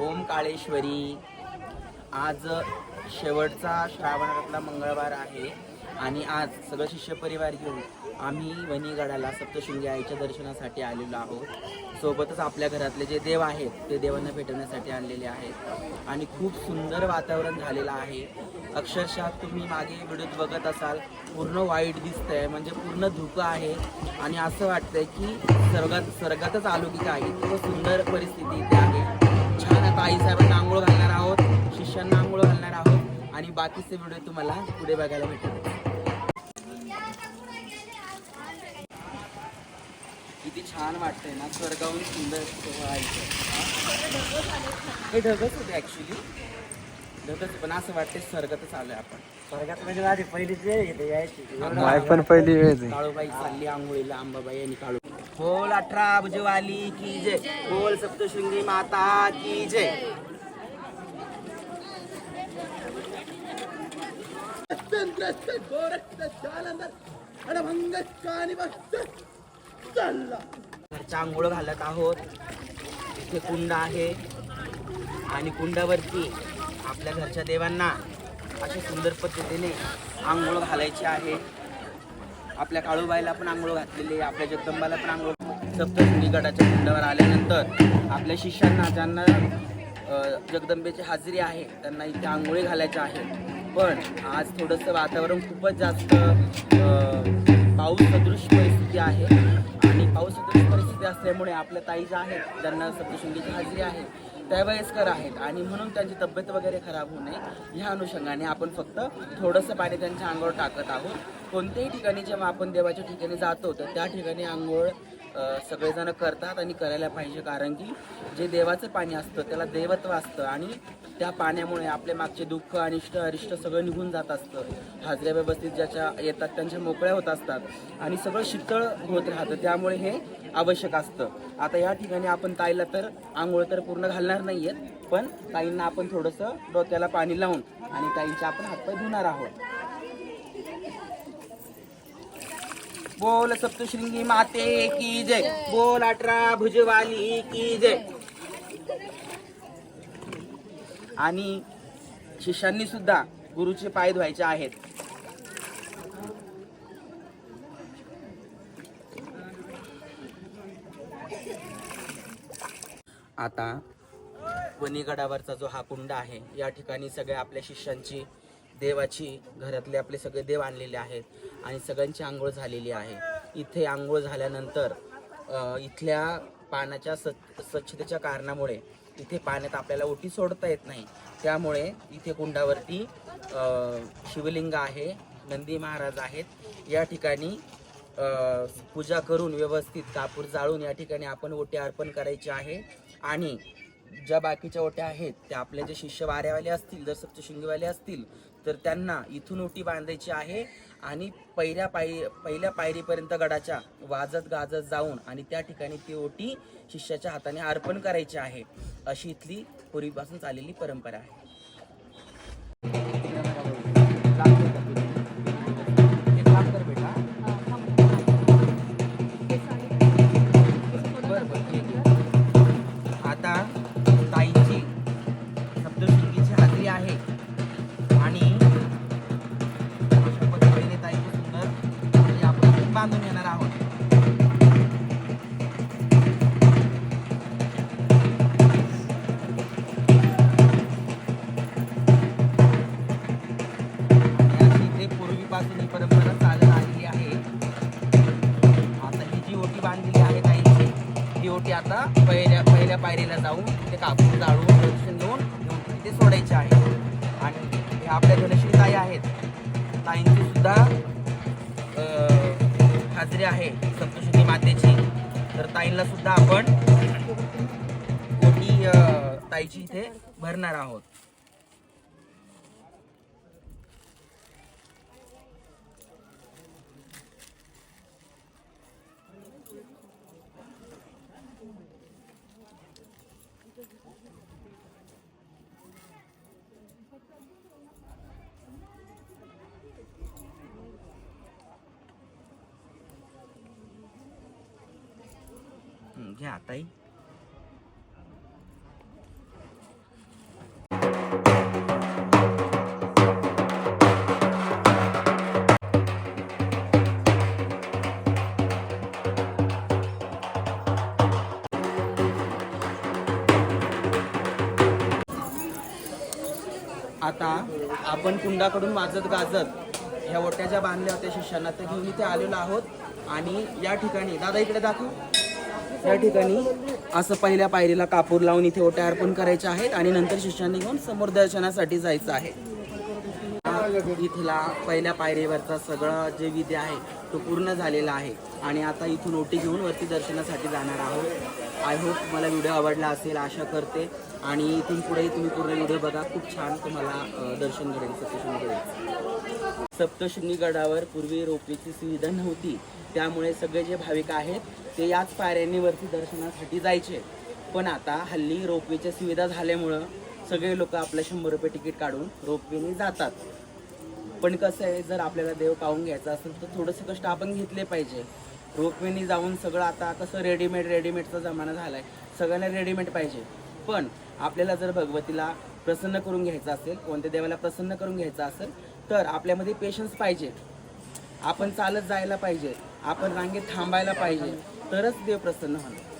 ओम काळेश्वरी आज शेवटचा श्रावणातला मंगळवार आहे आणि आज सगळं शिष्य परिवार घेऊन आम्ही वणीगडाला सप्तशृंगी आईच्या दर्शनासाठी आलेलो आहोत. सोबतच आपल्या घरातले जे देव आहेत ते देवांना भेटवण्यासाठी आणलेले आहेत. आणि खूप सुंदर वातावरण झालेलं आहे. अक्षरशः तुम्ही मागे व्हिडिओत बघत असाल पूर्ण वाईट दिसतंय म्हणजे पूर्ण धुकं आहे. आणि असं वाटतंय की स्वर्गात स्वर्गातच आलो की काय? इतकं सुंदर परिस्थिती इथे आहे. छान आता आईसाहेबांना आंघोळ घालणार आहोत शिष्यांना आंघोळ घालणार आहोत आणि बाकीचे व्हिडिओ तुम्हाला पुढे बघायला भेटेल. किती छान वाटतंय ना स्वर्गाहून सुंदर व्हायचं हे ढगच होते ऍक्च्युली ढगच पण असं वाटतंय स्वर्गातच आलोय आपण. स्वर्गात म्हणजे पहिलीच वेळ येते यायची. माय पण पहिली वेळ आहे. काळूबाई चालली आंघोळीला अंबाबाई आणि काळू बोल अठरा भुजवाली की जय. बोल सप्तशृंगी माता की जय. घरच्या आंघोळ घालत आहोत. इथे कुंड आहे. आणि कुंडावरती आपल्या घरच्या देवांना अशा सुंदर पद्धतीने आंघोळ घालायची आहे. आपल्या काळूबाईला पण आंघोळ घातलेली आहे आपल्या जगदंबाला पण आंघोळ सप्तशृंगी गडाच्या कुंडावर आल्यानंतर आपल्या शिष्यांना ज्यांना जगदंबेची हाजरी आहे त्यांना इथे आंघोळी घालायच्या आहेत पण आज थोडंसं वातावरण खूपच जास्त पाऊस सदृश परिस्थिती आहे. आणि पाऊस सदृश परिस्थिती असल्यामुळे आपल्या ताई ज्या आहेत ज्यांना सप्तशृंगीची हाजरी आहे त्या वयस्कर आहेत. आणि म्हणून त्यांची तब्येत वगैरे खराब होऊ नये ह्या अनुषंगाने आपण फक्त थोडंसं पाणी त्यांच्या अंगावर टाकत आहोत. कोणत्याही ठिकाणी जेव्हा आपण देवाच्या ठिकाणी जातो तर त्या ठिकाणी आंघोळ सगळेजण करतात आणि करायला पाहिजे. कारण की जे देवाचं पाणी असतं त्याला देवत्व असतं आणि त्या पाण्यामुळे आपले मागचे दुःख अनिष्ट अरिष्ट सगळं निघून जात असतं. हाजऱ्या व्यवस्थित ज्याच्या येतात त्यांच्या मोकळ्या होत असतात आणि सगळं शीतळ होत राहतं. त्यामुळे हे आवश्यक असतं. आता या ठिकाणी आपण ताईला तर आंघोळ तर पूर्ण घालणार नाही आहेत पण ताईंना आपण थोडंसं डोक्याला पाणी लावून आणि ताईंचे आपण हातपाय धुणार आहोत. बोल सप्तशृंगी माते की जय. बोल अठरा भुजवाली की जय. आणि शिष्यांनी सुद्धा गुरुचे पाय धुवायचे आहेत. आता वणीगडावरचा जो हा कुंड आहे या ठिकाणी सगळ्या आपल्या शिष्यांची देवाची घरातले आपले सगळे देव आणलेले आहेत आणि सगळ्यांची आंघोळ झालेली आहे. इथे आंघोळ झाल्यानंतर इथल्या पाण्याच्या स्वच्छ स्वच्छतेच्या कारणामुळे इथे पाण्यात आपल्याला ओटी सोडता येत नाही. त्यामुळे इथे कुंडावरती शिवलिंग आहे नंदी महाराज आहेत. या ठिकाणी पूजा करून व्यवस्थित कापूर जाळून या ठिकाणी आपण ओटी अर्पण करायची आहे. आणि ज्या बाकीच्या ओट्या आहेत त्या आपले जे शिष्य वाऱ्यावाले असतील जर सप्तशृंगीवाले असतील तर त्यांना इथून ओटी बांधायची आहे आणि पहिल्या पायरी पहिल्या पायरीपर्यंत गडाच्या वाजत गाजत जाऊन आणि त्या ठिकाणी ती ओटी शिष्याच्या हाताने अर्पण करायची आहे. अशी इथली पूर्वीपासून चाललेली परंपरा आहे. चालत आलेली आहे. आता जी ओटी बांधलेली आहे ती ओटी आता पहिल्या पहिल्या पायरीला जाऊन ते कापूर जाळून प्रदक्षिण घेऊन घेऊन आहे. आणि हे आपल्या धनश्री ताई आहेत. ताईंची सुद्धा हाजरी आहे सप्तशृंगी मातेची. तर ताईंना सुद्धा आपण ओटी ताईची इथे भरणार आहोत. घ्या आताही आता आपण कुंडाकडून वाजत गाजत ह्या ओट्याच्या बांधल्या होत्या शिष्यांना तर घेऊन इथे आलेलो आहोत. आणि या ठिकाणी दादा इकडे दाखव. या ठिकाणी असं पहिल्या पायरीला कापूर लावून इथे ओट्या अर्पण करायचे आहेत आणि नंतर शिष्यांनी घेऊन समोर दर्शनासाठी जायचं आहे. इथला पहिल्या पायरीवरचा सगळं जे विधी आहे तो पूर्ण झालेला आहे. आणि आता इथून ओटी घेऊन वरती दर्शनासाठी जाणार आहोत. आय होप मला व्हिडिओ आवडला असेल आशा करते. आणि इथून पुढेही तुम्ही पूर्ण व्हिडिओ बघा. खूप छान तुम्हाला दर्शन घडेल सप्तशृंगी गडाचं. सप्तशृंगी गडावर पूर्वी रोपवेची सुविधा नव्हती. त्यामुळे सगळे जे भाविक आहेत ते याच पायऱ्यांनी वरती दर्शनासाठी जायचे. पण आता हल्ली रोपवेच्या सुविधा झाल्यामुळं सगळे लोक आपलं शंभर रुपये तिकीट काढून रोपवेने जातात. पण कसं आहे जर आपल्याला देव पाहून घ्यायचा असेल तर थोडंसं कष्ट आपण घेतले पाहिजे. रोपवेनी जाऊन सगळं आता कसं रेडीमेड रेडीमेडचा जमाना झाला आहे सगळ्यांना रेडीमेड पाहिजे. पण आपल्याला जर भगवतीला प्रसन्न करून घ्यायचं असेल कोणत्या देवाला प्रसन्न करून घ्यायचं असेल तर आपल्यामध्ये पेशन्स पाहिजे. आपण चालत जायला पाहिजे. आपण रांगेत थांबायला पाहिजे. तरच देव प्रसन्न होणार.